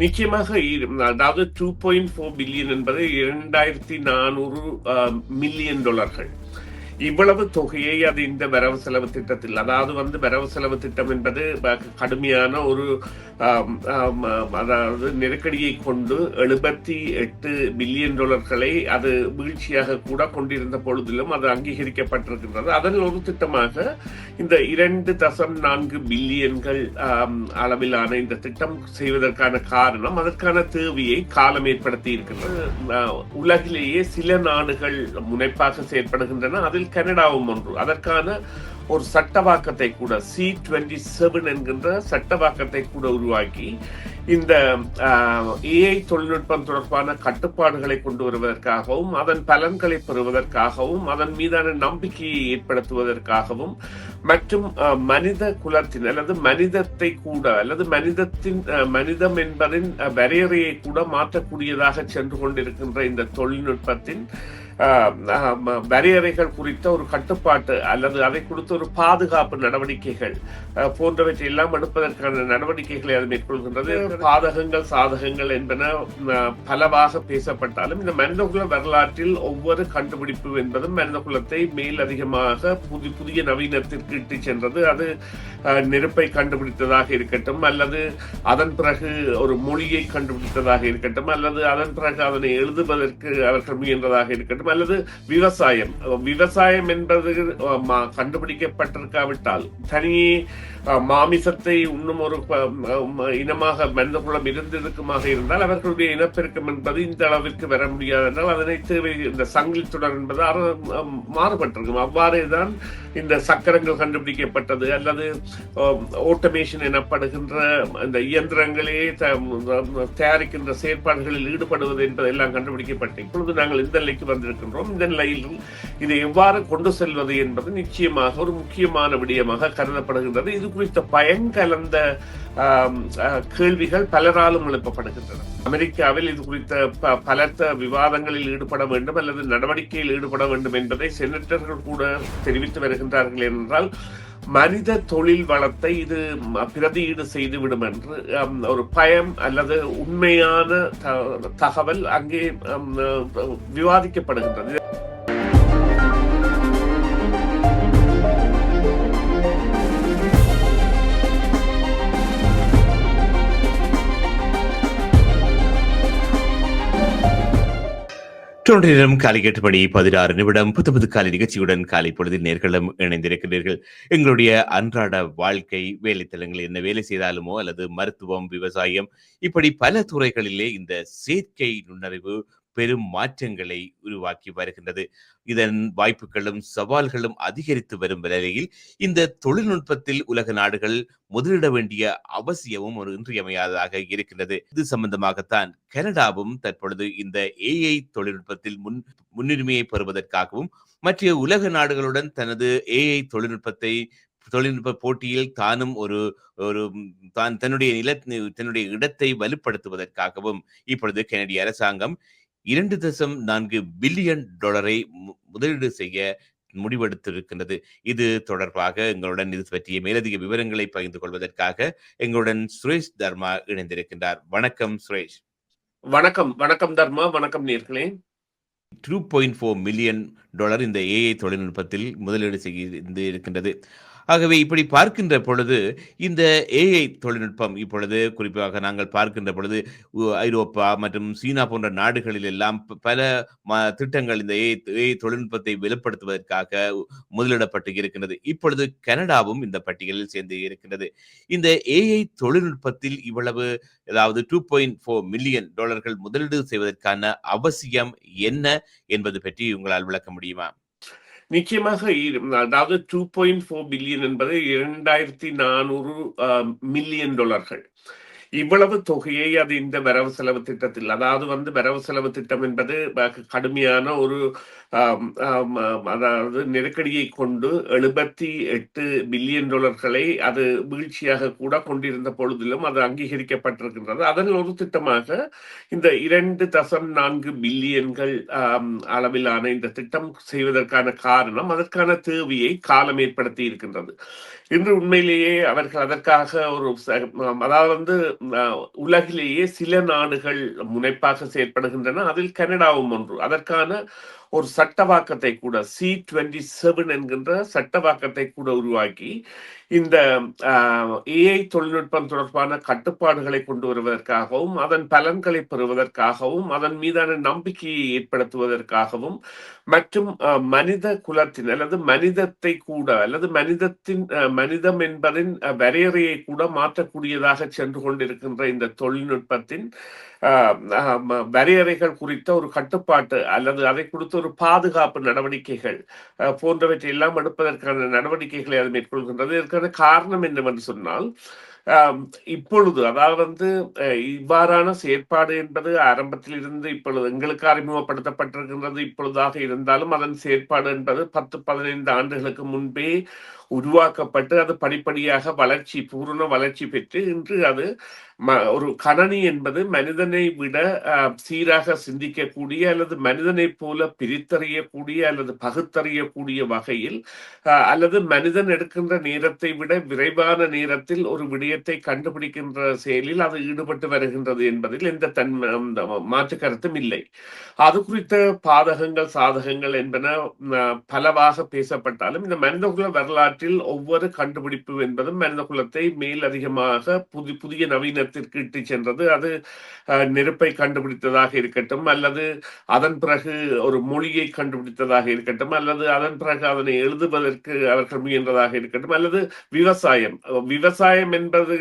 நிச்சயமாக அதாவது two point four billion என்பது இரண்டாயிரத்தி நானூறு மில்லியன் டாலர்கள் இவ்வளவு தொகையை அது இந்த வரவு செலவு திட்டத்தில் அதாவது வந்து வரவு செலவு திட்டம் என்பது கடுமையான ஒரு அதாவது நெருக்கடியை கொண்டு எழுபத்தி எட்டு பில்லியன் டாலர்களை அது வீழ்ச்சியாக கூட கொண்டிருந்த பொழுதிலும் அது அங்கீகரிக்கப்பட்டிருக்கின்றது. அதன் ஒரு திட்டமாக இந்த இரண்டு தசம் நான்கு பில்லியன்கள் அளவிலான இந்த திட்டம் செய்வதற்கான காரணம் அதற்கான தேவையை காலம் ஏற்படுத்தி இருக்கின்றது. உலகிலேயே சில நாடுகள் முனைப்பாக செயற்படுகின்றன. அதில் கனடாவும் ஒன்று. அதற்கான ஒரு சட்டவாக்கத்தை கூட சி டுவெண்ட்டி செவன் என்கின்ற சட்டவாக்கத்தை கூட உருவாக்கி இந்த ஏஐ தொழில்நுட்பம் தொடர்பான கட்டுப்பாடுகளை கொண்டு வருவதற்காகவும் அதன் பலன்களை பெறுவதற்காகவும் அதன் மீதான நம்பிக்கையை ஏற்படுத்துவதற்காகவும் மற்றும் மனித குலத்தின் அல்லது மனிதத்தை கூட அல்லது மனிதத்தின் மனிதம் என்பதின் வரையறையை கூட மாற்றக்கூடியதாக சென்று கொண்டிருக்கின்ற இந்த தொழில்நுட்பத்தின் வரையறைகள் குறித்த ஒரு கட்டுப்பாட்டு அல்லது அதை குறித்த ஒரு பாதுகாப்பு நடவடிக்கைகள் போன்றவற்றை எல்லாம் எடுப்பதற்கான நடவடிக்கைகளை அது மேற்கொள்கின்றது. பாதகங்கள் சாதகங்கள் என்பன பலவாக பேசப்பட்டாலும் இந்த மனிதகுல வரலாற்றில் ஒவ்வொரு கண்டுபிடிப்பு என்பதும் மனிதகுலத்தை மேல் அதிகமாக புதிய புதிய நவீனத்திற்கு இட்டு சென்றது. அது நெருப்பை கண்டுபிடித்ததாக இருக்கட்டும் அல்லது அதன் பிறகு ஒரு மொழியை கண்டுபிடித்ததாக இருக்கட்டும் அல்லது அதன் பிறகு அதனை எழுதுவதற்கு அவர்கள் முயன்றதாக இருக்கட்டும் அல்லது விவசாயம். விவசாயம் என்பது கண்டுபிடிக்கப்பட்டிருக்காவிட்டால் தனியே மாமிசத்தை உண்ணும் ஒரு இனமாக மனித இனமாக இருந்திருக்குமாக இருந்தால் அவர்களுடைய இனப்பெருக்கம் என்பது இந்த அளவிற்கு வர முடியாது என்றால் அதனை தேவை இந்த சங்கிலி தொடர் என்பது மாறுபட்டிருக்கும். அவ்வாறே தான் இந்த சக்கரங்கள் கண்டுபிடிக்கப்பட்டது அல்லது ஓட்டமேஷன் எனப்படுகின்ற இந்த இயந்திரங்களே த- தயாரிக்கின்ற செயற்பாடுகளில் ஈடுபடுவது என்பதெல்லாம் கண்டுபிடிக்கப்பட்டு இப்பொழுது நாங்கள் இந்த நிலைக்கு கொண்டிருக்கின்றோம். இந்த நிலையில் இதை எவ்வாறு கொண்டு செல்வது என்பது நிச்சயமாக ஒரு முக்கியமான விடயமாக கருதப்படுகின்றது. இது குறித்த பயன் கலந்த கேள்விகள் பலராலும் எழுப்பப்படுகின்றன. அமெரிக்காவில் இது குறித்த ப- பலத்த விவாதங்களில் ஈடுபட வேண்டும் அல்லது நடவடிக்கையில் ஈடுபட வேண்டும் என்பதை செனட்டர்கள் கூட தெரிவித்து வருகின்றார்கள் என்றால் மனித தொழில் வளத்தை இது பிரதியீடு செய்துவிடும் என்று ஒரு பயம் அல்லது உண்மையான த- தகவல் அங்கே விவாதிக்கப்படுகின்றது. தொன்று காலை எட்டு பதினாறு நிமிடம். புது புது காலை நிகழ்ச்சியுடன் காலை பொழுதில் நேர்களும் இணைந்திருக்கிறீர்கள். எங்களுடைய அன்றாட வாழ்க்கை வேலைத்தலங்கள் என்ன வேலை செய்தாலுமோ அல்லது மருத்துவம் விவசாயம் இப்படி பல துறைகளிலே இந்த செயற்கை நுண்ணறிவு பெரும் மாற்றங்களை உருவாக்கி வருகின்றது. இதன் வாய்ப்புகளும் சவால்களும் அதிகரித்து வரும் நிலையில் இந்த தொழில்நுட்பத்தில் உலக நாடுகள் முதலிட வேண்டிய அவசியமும் ஒரு இன்றியமையாததாக இருக்கின்றது. இது சம்பந்தமாகத்தான் கனடாவும் தற்பொழுது இந்த ஏஐ தொழில்நுட்பத்தில் முன் முன்னுரிமையை பெறுவதற்காகவும் மற்ற உலக நாடுகளுடன் தனது ஏஐ தொழில்நுட்பத்தை தொழில்நுட்ப போட்டியில் தானும் ஒரு ஒரு தான் தன்னுடைய நில தன்னுடைய இடத்தை வலுப்படுத்துவதற்காகவும் இப்பொழுது கனடிய அரசாங்கம் இரண்டு தசம் நான்கு பில்லியன் டாலரை முதலீடு செய்ய முடிவெடுத்திருக்கின்றது. இது தொடர்பாக எங்களுடன் இது பற்றிய மேலதிக விவரங்களை பகிர்ந்து கொள்வதற்காக எங்களுடன் சுரேஷ் தர்மா இணைந்திருக்கின்றார். வணக்கம் சுரேஷ். வணக்கம் வணக்கம் தர்மா வணக்கம் நேர்களே. Two point four million dollar இந்த ஏஐ தொழில்நுட்பத்தில் முதலீடு செய்து இருக்கின்றது. ஆகவே இப்படி பார்க்கின்ற பொழுது இந்த ஏஐ தொழில்நுட்பம் இப்பொழுது குறிப்பாக நாங்கள் பார்க்கின்ற பொழுது ஐரோப்பா மற்றும் சீனா போன்ற நாடுகளில் எல்லாம் பல ம- திட்டங்கள் இந்த ஏஐ ஏஐ தொழில்நுட்பத்தை வெளிப்படுத்துவதற்காக முதலிடப்பட்டு இருக்கின்றது. இப்பொழுது கனடாவும் இந்த பட்டியலில் சேர்ந்து இருக்கின்றது. இந்த ஏஐ தொழில்நுட்பத்தில் இவ்வளவு அதாவது டூ பாயிண்ட் ஃபோர் மில்லியன் டாலர்கள் முதலீடு செய்வதற்கான அவசியம் என்ன என்பது பற்றி உங்களால் விளக்க முடியுமா? நிச்சயமாக அதாவது டூ பாயிண்ட் ஃபோர் பில்லியன் என்பது இரண்டாயிரத்தி நானூறு மில்லியன் டாலர்கள் இவ்வளவு தொகையை அது இந்த வரவு செலவு திட்டத்தில் அதாவது வந்து வரவு செலவு திட்டம் என்பது கடுமையான ஒரு அதாவது நெருக்கடியை கொண்டு எழுபத்தி எட்டு பில்லியன் டாலர்களை அது வீழ்ச்சியாக கூட கொண்டிருந்த பொழுதிலும் அது அங்கீகரிக்கப்பட்டிருக்கின்றது. அதன் ஒரு திட்டமாக இந்த இரண்டு தசம் நான்கு பில்லியன்கள் அளவிலான இந்த திட்டம் செய்வதற்கான காரணம் அதற்கான தேவையை காலம் ஏற்படுத்தி இருக்கின்றது. இன்று உண்மையிலேயே அவர்கள் அதற்காக ஒரு அதாவது வந்து உலகிலேயே சில நாடுகள் முனைப்பாக செயற்படுகின்றன. அதில் கனடாவும் ஒன்று. அதற்கான ஒரு சட்டவாக்கத்தை கூட சி டுவெண்ட்டி செவன் என்கின்ற சட்டவாக்கத்தை கூட உருவாக்கி இந்த ஏஐ தொழில்நுட்பம் தொடர்பான கட்டுப்பாடுகளை கொண்டு வருவதற்காகவும் அதன் பலன்களை பெறுவதற்காகவும் அதன் மீதான நம்பிக்கையை ஏற்படுத்துவதற்காகவும் மற்றும் மனித குலத்தின் அல்லது மனிதத்தை கூட அல்லது மனிதத்தின் மனிதம் என்பதின் வரையறையை கூட மாற்றக்கூடியதாக சென்று கொண்டிருக்கின்ற இந்த தொழில்நுட்பத்தின் வரையறைகள் குறித்த ஒரு கட்டுப்பாட்டு அல்லது அதை கொடுத்த ஒரு பாதுகாப்பு நடவடிக்கைகள் போன்றவற்றை எல்லாம் எடுப்பதற்கான நடவடிக்கைகளை அது மேற்கொள்கின்றது. இதற்கான காரணம் என்னவென்று சொன்னால் இப்பொழுது அதாவது வந்து அஹ், இவ்வாறான செயற்பாடு என்பது ஆரம்பத்தில் இருந்து இப்பொழுது எங்களுக்கு அறிமுகப்படுத்தப்பட்டிருக்கின்றது இப்பொழுதாக இருந்தாலும் அதன் செயற்பாடு என்பது பத்து பதினைந்து ஆண்டுகளுக்கு முன்பே உருவாக்கப்பட்டு அது படிப்படியாக வளர்ச்சி பூரண வளர்ச்சி பெற்று இன்று அது ம- ஒரு கணனி என்பது மனிதனை விட சீராக சிந்திக்கக்கூடிய அல்லது மனிதனை போல பிரித்தறியக்கூடிய அல்லது பகுத்தறியக்கூடிய வகையில் அல்லது மனிதன் எடுக்கின்ற நேரத்தை விட விரைவான நேரத்தில் ஒரு விடயத்தை கண்டுபிடிக்கின்ற செயலில் அது ஈடுபட்டு வருகின்றது என்பதில் எந்த தன் மாற்று கருத்தும் இல்லை. அது குறித்த பாதகங்கள் சாதகங்கள் என்பன பலவாக பேசப்பட்டாலும் இந்த மனிதகுல வரலாற்றில் ஒவ்வொரு கண்டுபிடிப்பு என்பதும் மனித குலத்தை மேல் அதிகமாக புதி புதிய நவீனத்திற்கு இட்டு சென்றது. அது நெருப்பை கண்டுபிடித்ததாக இருக்கட்டும் அல்லது அதன் பிறகு ஒரு மொழியை கண்டுபிடித்ததாக இருக்கட்டும் அல்லது அதன் பிறகு அதனை எழுதுவதற்கு அவர்கள் முயன்றதாக இருக்கட்டும் அல்லது விவசாயம். விவசாயம் என்பது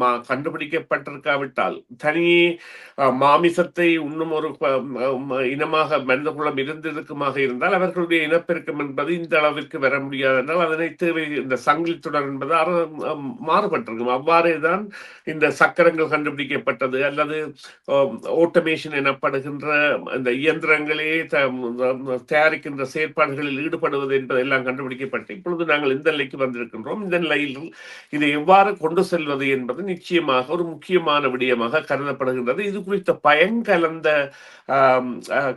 மா- கண்டுபிடிக்கப்பட்டிருக்காவிட்டால் தனியே அஹ், மாமிசத்தை உண்ணும் ஒரு இனமாக மனித குலம் இருந்திருக்குமாக இருந்தால் அவர்களுடைய இனப்பெருக்கம் என்பது இந்த அளவிற்கு வர முடியாது என்றால் அதனை தேவை மாதிரி இந்த சங்கிலி தொடர் என்பது அற- மாறுபட்டிருக்கும். அவ்வாறே தான் இந்த சக்கரங்கள் கண்டுபிடிக்கப்பட்டது அல்லது ஓட்டமேஷன் எனப்படுகின்ற இந்த இயந்திரங்களே தயாரிக்கின்ற செயற்பாடுகளில் ஈடுபடுவது என்பதெல்லாம் கண்டுபிடிக்கப்பட்டு இப்பொழுது நாங்கள் இந்த நிலைக்கு வந்திருக்கின்றோம். இந்த நிலையில் இதை எவ்வாறு கொண்டு செல்வது என்பது நிச்சயமாக ஒரு முக்கியமான விடயமாக கருதப்படுகின்றது. இது குறித்த பயங்கலந்த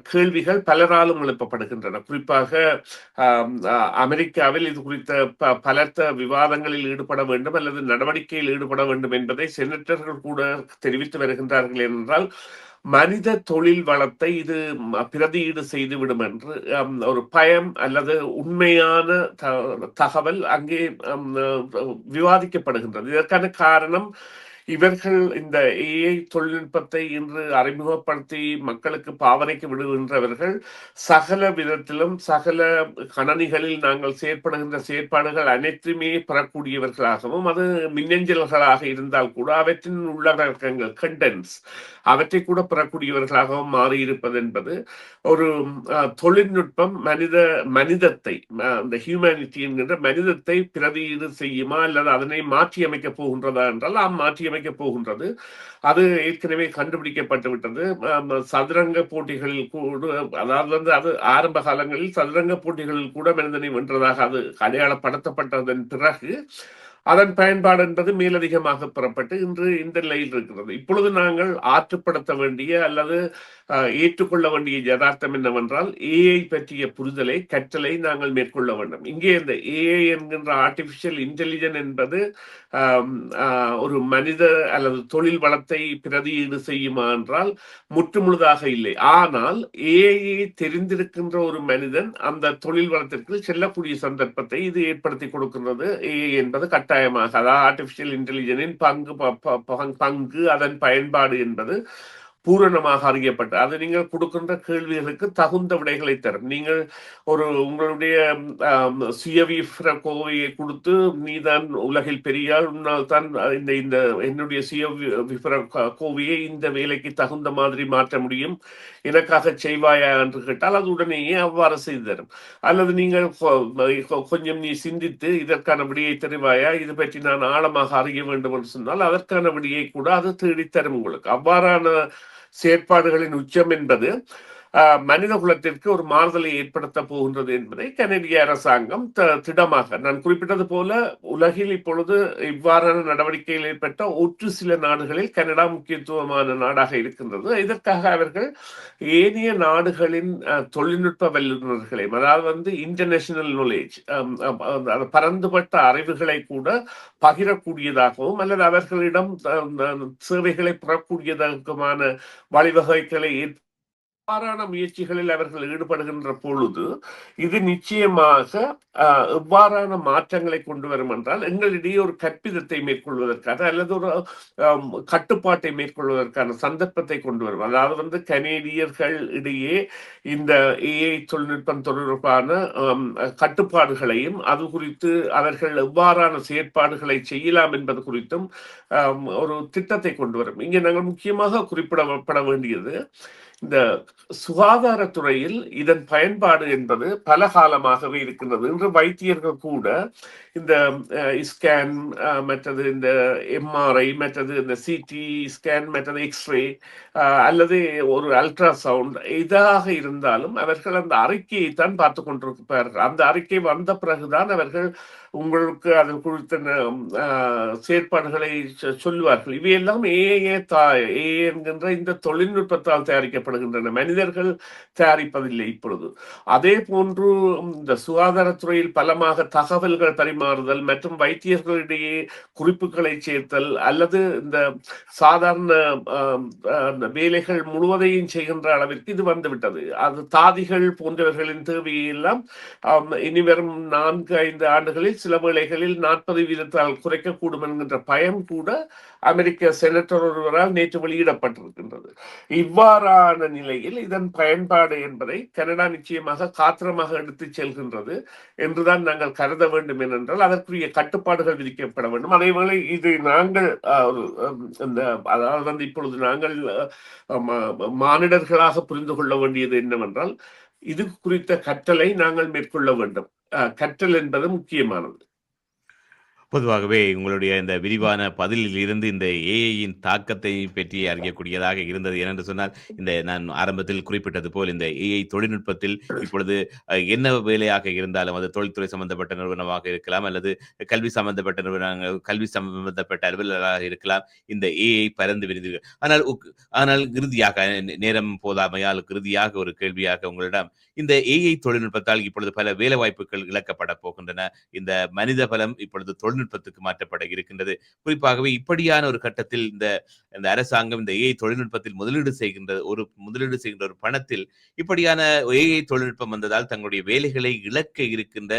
கேள்விகள் பலராலும் எழுப்பப்படுகின்றன. குறிப்பாக அமெரிக்காவில் இது குறித்த பலர்த்த விவாதங்களில் ஈடுபட வேண்டும் அல்லது நடவடிக்கையில் ஈடுபட வேண்டும் என்பதை செனட்டர்கள் கூட தெரிவித்து வருகின்றார்கள் என்றால் மனித தொழில் வளத்தை இது பிரதியீடு செய்துவிடும் என்று ஒரு பயம் அல்லது உண்மையான தகவல் அங்கே விவாதிக்கப்படுகின்றது. இதற்கான காரணம் இவர்கள் இந்த ஏஐ தொழில்நுட்பத்தை இன்று அறிமுகப்படுத்தி மக்களுக்கு பாவனைக்கு விடுகின்றவர்கள் சகல விதத்திலும் சகல கணனிகளில் நாங்கள் செயற்படுகின்ற செயற்பாடுகள் அனைத்துமே பெறக்கூடியவர்களாகவும் அது மின்னஞ்சல்களாக இருந்தால் கூட அவற்றின் உள்ளடக்கங்கள் கண்டென்ஸ் அவற்றை கூட பெறக்கூடியவர்களாகவும் மாறியிருப்பது என்பது ஒரு தொழில்நுட்பம் மனித மனிதத்தை இந்த ஹியூமனிட்டி என்கின்ற மனிதத்தை பிரதியீடு செய்யுமா அல்லது அதனை மாற்றி போகின்றதா என்றால் ஆம் மாற்றி கிடைக்கப் போகின்றது. அது ஏற்கனவே கண்டுபிடிக்கப்பட்டு விட்டது. சதுரங்க போட்டிகளில் கூட அதாவது வந்து அது ஆரம்ப காலங்களில் சதுரங்க போட்டிகளில் கூட மனிதனை வென்றதாக அது அடையாளப்படுத்தப்பட்டதன் பிறகு அதன் பயன்பாடு என்பது மேலதிகமாக பெறப்பட்டு இன்று இந்த நிலையில் இருக்கிறது. இப்பொழுது நாங்கள் ஆற்றுப்படுத்த வேண்டிய அல்லது ஏற்றுக்கொள்ள வேண்டிய யதார்த்தம் என்னவென்றால் ஏஐ பற்றிய புரிதலை கற்றலை நாங்கள் மேற்கொள்ள வேண்டும். இங்கே இந்த ஏஐ என்கின்ற ஆர்டிபிஷியல் இன்டெலிஜென்ஸ் என்பது ஆஹ், ஒரு மனித அல்லது தொழில் வளத்தை பிரதியீடு செய்யுமா என்றால் முற்றுமுழுதாக இல்லை. ஆனால் ஏஐ தெரிந்திருக்கின்ற ஒரு மனிதன் அந்த தொழில் வளத்திற்கு செல்லக்கூடிய சந்தர்ப்பத்தை இது ஏற்படுத்தி கொடுக்கின்றது. ஏஐ என்பது கட்டாயமாக அதாவது ஆர்டிபிஷியல் இன்டெலிஜென்ஸின் பங்கு- பங்கு அதன் பயன்பாடு என்பது பூரணமாக அறியப்பட்ட அது நீங்கள் கொடுக்கின்ற கேள்விகளுக்கு தகுந்த விடைகளை தரும். நீங்கள் ஒரு உங்களுடைய ஆம், கோவையை கொடுத்து நீதான் உலகில் பெரியால் உன்னால் தான் இந்த இந்த என்னுடைய சுய விபர கோவையை இந்த வேலைக்கு தகுந்த மாதிரி மாற்ற முடியும். எனக்காக செய்வாயா? என்று கேட்டால் அது உடனேயே அவ்வாறு செய்து தரும். அல்லது நீங்கள் கொஞ்சம் நீ சிந்தித்து இதற்கான விடியை தருவாயா? இது பற்றி நான் ஆழமாக அறிய வேண்டும் என்று சொன்னால் அதற்கான விடியை கூட அது தேடித்தரும் உங்களுக்கு. அவ்வாறான செயற்பாடுகளின் உச்சம் என்பது மனித குலத்திற்கு ஒரு மாறுதலை ஏற்படுத்த போகின்றது என்பதை கனடிய அரசாங்கம் த- திடமாக நான் குறிப்பிட்டது போல உலகில் இப்பொழுது இவ்வாறான நடவடிக்கைகள் ஏற்பட்ட ஒற்று சில நாடுகளில் கனடா முக்கியத்துவமான நாடாக இருக்கின்றது. இதற்காக அவர்கள் ஏனைய நாடுகளின் அஹ், தொழில்நுட்ப வல்லுநர்களையும் அதாவது வந்து இன்டர்நேஷனல் நாலேஜ் பரந்துபட்ட அறிவுகளை கூட பகிரக்கூடியதாகவும் அல்லது அவர்களிடம் சேவைகளை பெறக்கூடியதற்குமான வழிவகைகளை ஏற்ப- அவ்வாறான முயற்சிகளில் அவர்கள் ஈடுபடுகின்ற பொழுது இது நிச்சயமாக எவ்வாறான மாற்றங்களை கொண்டு வரும் என்றால் எங்களிடையே ஒரு கற்பிதத்தை மேற்கொள்வதற்கான அல்லது ஒரு கட்டுப்பாட்டை மேற்கொள்வதற்கான சந்தர்ப்பத்தை கொண்டு வரும் அதாவது வந்து கனேடியர்கள் இடையே இந்த ஏஐ தொழில்நுட்பம் தொடர்பான கட்டுப்பாடுகளையும் அது குறித்து அவர்கள் எவ்வாறான செயற்பாடுகளை செய்யலாம் என்பது குறித்தும் ஒரு திட்டத்தை கொண்டு வரும். இங்கே நாங்கள் முக்கியமாக குறிப்பிடப்பட வேண்டியது இந்த சுகாதாரத்துறையில் இதன் பயன்பாடு என்பது பல காலமாகவே இருக்கின்றது. இன்று வைத்தியர்கள் கூட இந்த ஸ்கேன் மற்றது இந்த எம்ஆர்ஐ மற்றது இந்த சிடி ஸ்கேன் மற்றது எக்ஸ்ரே அல்லது ஒரு அல்ட்ராசவுண்ட் இதாக இருந்தாலும் அவர்கள் அந்த அறிக்கையை தான் பார்த்து கொண்டிருப்பார்கள். அந்த அறிக்கை வந்த பிறகுதான் அவர்கள் உங்களுக்கு அது குறித்த செயற்பாடுகளை சொ- சொல்லுவார்கள். இவையெல்லாம் ஏஏ தா ஏ என்கின்ற இந்த தொழில்நுட்பத்தால் தயாரிக்கப்படுகின்றன மனிதர்கள் தயாரிப்பதில்லை இப்பொழுது. அதே போன்று இந்த சுகாதாரத்துறையில் பலமாக தகவல்கள் பரிமாறுதல் மற்றும் வைத்தியர்களிடையே குறிப்புகளை சேர்த்தல் அல்லது இந்த சாதாரண வேலைகள் முழுவதையும் செய்கின்ற அளவிற்கு இது வந்துவிட்டது. அது தாதிகள் போன்றவர்களின் தேவையெல்லாம் இனி வரும் நான்கு ஐந்து ஆண்டுகளில் சில வேளைகளில் நாற்பது வீதத்தால் குறைக்கக்கூடும் என்கின்ற பயம் கூட அமெரிக்க செனட்டர் ஒருவரால் நேற்று வெளியிடப்பட்டிருக்கின்றது. இவ்வாறான நிலையில் இதன் பயன்பாடு என்பதை கனடா நிச்சயமாக காத்திரமாக எடுத்து செல்கின்றது என்றுதான் நாங்கள் கருத வேண்டும் ஏனென்றால் அதற்குரிய கட்டுப்பாடுகள் விதிக்கப்பட வேண்டும். அதேவேளை இது நாங்கள் இந்த அதாவது வந்து இப்பொழுது நாங்கள் மா- மானிடர்களாக புரிந்து கொள்ள வேண்டியது என்னவென்றால் இது குறித்த கற்றலை நாங்கள் மேற்கொள்ள வேண்டும். கற்றல் என்பது முக்கியமானது. பொதுவாகவே உங்களுடைய இந்த விரிவான பதிலில் இருந்து இந்த ஏஐயின் தாக்கத்தை பற்றி அறியக்கூடியதாக இருந்தது ஏனென்று சொன்னால் இந்த நான் ஆரம்பத்தில் குறிப்பிட்டது போல் இந்த ஏஐ தொழில்நுட்பத்தில் இப்பொழுது என்ன வேலையாக இருந்தாலும் அது தொழில்துறை சம்பந்தப்பட்ட நிறுவனமாக இருக்கலாம் அல்லது கல்வி சம்பந்தப்பட்ட நிறுவனங்கள் கல்வி சம்பந்தப்பட்ட அலுவலராக இருக்கலாம் இந்த ஏஐ பறந்து விரிந்தீர்கள் ஆனால் ஆனால் இறுதியாக நேரம் போதாமையால் இறுதியாக ஒரு கேள்வியாக உங்களிடம் இந்த ஏஐ தொழில்நுட்பத்தால் இப்பொழுது பல வேலை வாய்ப்புகள் இழக்கப்பட போகின்றன. இந்த மனித பலம் இப்பொழுது தொழில் தொழில்நுட்பத்துக்கு மாற்றப்பட இருக்கின்றது. குறிப்பாகவே இப்படியான ஒரு கட்டத்தில் இந்த இந்த அரசாங்கம் இந்த ஏஐ தொழில்நுட்பத்தில் முதலீடு செய்கின்ற ஒரு முதலீடு செய்கின்ற ஒரு பணத்தில் இப்படியான ஏஐ தொழில்நுட்பம் வந்ததால் தங்களுடைய வேலைகளை இழக்க இருக்கின்ற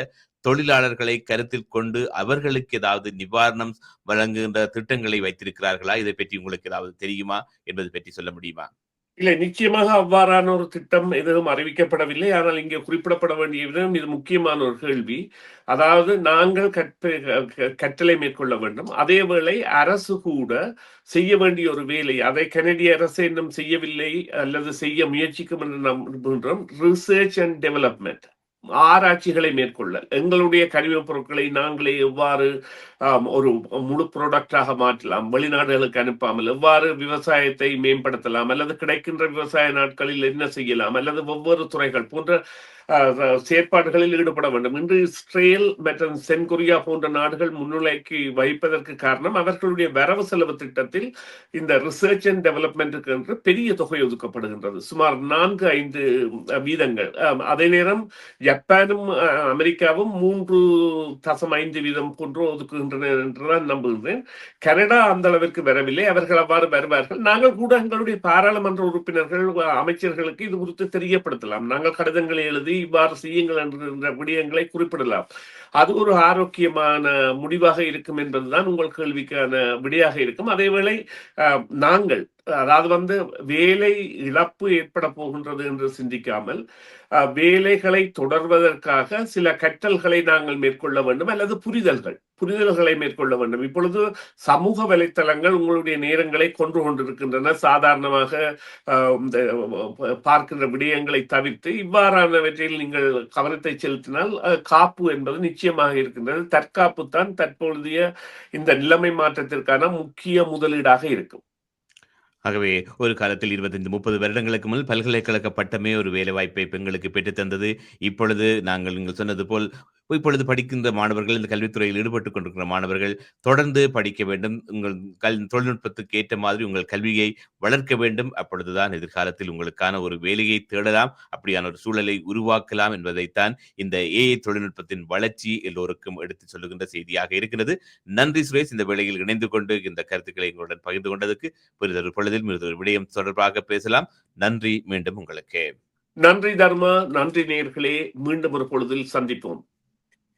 தொழிலாளர்களை கருத்தில் கொண்டு அவர்களுக்கு ஏதாவது நிவாரணம் வழங்குகின்ற திட்டங்களை வைத்திருக்கிறார்களா? இதை பற்றி உங்களுக்கு ஏதாவது தெரியுமா? என்பது பற்றி சொல்ல முடியுமா? இல்லை நிச்சயமாக அவ்வாறான ஒரு திட்டம் எதுவும் அறிவிக்கப்படவில்லை. ஆனால் இங்கே குறிப்பிடப்பட வேண்டிய விதம் இது முக்கியமான ஒரு கேள்வி. அதாவது நாங்கள் கற்று கற்றலை மேற்கொள்ள வேண்டும். அதேவேளை அரசு கூட செய்ய வேண்டிய ஒரு வேலை அதை கனடிய அரசு இன்னும் செய்யவில்லை அல்லது செய்ய முயற்சிக்கும் என்று நம்புகின்றோம். ரிசர்ச் அண்ட் டெவலப்மெண்ட் ஆராய்ச்சிகளை மேற்கொள்ள. எங்களுடைய கனிமப் பொருட்களை நாங்களே எவ்வாறு ஒரு முழு ப்ராடக்டாக மாற்றலாம் வெளிநாடுகளுக்கு அனுப்பாமல் எவ்வாறு விவசாயத்தை மேம்படுத்தலாம் அல்லது கிடைக்கின்ற விவசாய நாட்களில் என்ன செய்யலாம் அல்லது ஒவ்வொரு துறைகள் போன்ற செயற்பாடுகளில் ஈடுபட வேண்டும். இன்று இஸ்ரேல் மற்றும் தென்கொரியா போன்ற நாடுகள் முன்னிலைக்கு வைப்பதற்கு காரணம் அவர்களுடைய வரவு செலவு திட்டத்தில் இந்த ரிசர்ச் அண்ட் டெவலப்மெண்ட்டுக்கு என்று பெரிய தொகை ஒதுக்கப்படுகின்றது. சுமார் நான்கு ஐந்து வீதங்கள். அதே நேரம் ஜப்பானும் அஹ், அமெரிக்காவும் மூன்று தசம் ஐந்து வீதம் போன்று ஒதுக்குகின்றன என்றுதான் நம்புகின்றேன். கனடா அந்த அளவிற்கு வரவில்லை. அவர்கள் அவ்வாறு வருவார்கள். நாங்கள் கூட எங்களுடைய பாராளுமன்ற உறுப்பினர்கள் அமைச்சர்களுக்கு இது குறித்து தெரியப்படுத்தலாம். நாங்கள் கடிதங்களை எழுதி இவ்வாறு செய்யுங்கள் என்ற விடயங்களை குறிப்பிடலாம். அது ஒரு ஆரோக்கியமான முடிவாக இருக்கும் என்பதுதான் உங்கள் கேள்விக்கான விடையாக இருக்கும். அதேவேளை நாங்கள் அதாவது வந்து வேலை இழப்பு ஏற்பட போகின்றது என்று சிந்திக்காமல் வேலைகளை தொடர்வதற்காக சில கற்றல்களை நாங்கள் மேற்கொள்ள வேண்டும் அல்லது புரிதல்கள் புரிதல்களை மேற்கொள்ள வேண்டும். இப்பொழுது சமூக வலைத்தளங்கள் உங்களுடைய நேரங்களை கொன்று கொண்டிருக்கின்றன. சாதாரணமாக இந்த பார்க்கின்ற விடயங்களை தவிர்த்து இவ்வாறானவற்றில் நீங்கள் கவனத்தை செலுத்தினால் காப்பு என்பது நிச்சயமாக இருக்கின்றது. தற்காப்பு தான் தற்பொழுதைய இந்த நிலைமை மாற்றத்திற்கான முக்கிய முதலீடாக இருக்கும். ஆகவே ஒரு காலத்தில் இருபத்தைந்து முப்பது வருடங்களுக்கு முன் பல்கலைக்கழக பட்டமே ஒரு வேலைவாய்ப்பை பெண்களுக்கு பெற்றுத்தந்தது. இப்பொழுது நாங்கள் நீங்கள் சொன்னது போல் இப்பொழுது படிக்கின்ற மாணவர்கள் இந்த கல்வித்துறையில் ஈடுபட்டுக் கொண்டிருக்கிற மாணவர்கள் தொடர்ந்து படிக்க வேண்டும். உங்கள் கல் தொழில்நுட்பத்துக்கு ஏற்ற மாதிரி உங்கள் கல்வியை வளர்க்க வேண்டும். அப்பொழுதுதான் எதிர்காலத்தில் உங்களுக்கான ஒரு வேலையை தேடலாம். அப்படியான ஒரு சூழலை உருவாக்கலாம் என்பதைத்தான் இந்த ஏஐ தொழில்நுட்பத்தின் வளர்ச்சி எல்லோருக்கும் எடுத்து சொல்லுகின்ற செய்தியாக இருக்கிறது. நன்றி சுரேஷ் இந்த வேளையில் இணைந்து கொண்டு இந்த கருத்துக்களை எங்களுடன் பகிர்ந்து கொண்டதுக்கு புரிதொரு பொழுதில் மிருதொரு விடயம் தொடர்பாக பேசலாம். நன்றி மீண்டும் உங்களுக்கு. நன்றி தர்மா நன்றி நேர்களே மீண்டும் ஒரு பொழுதில் சந்திப்போம்.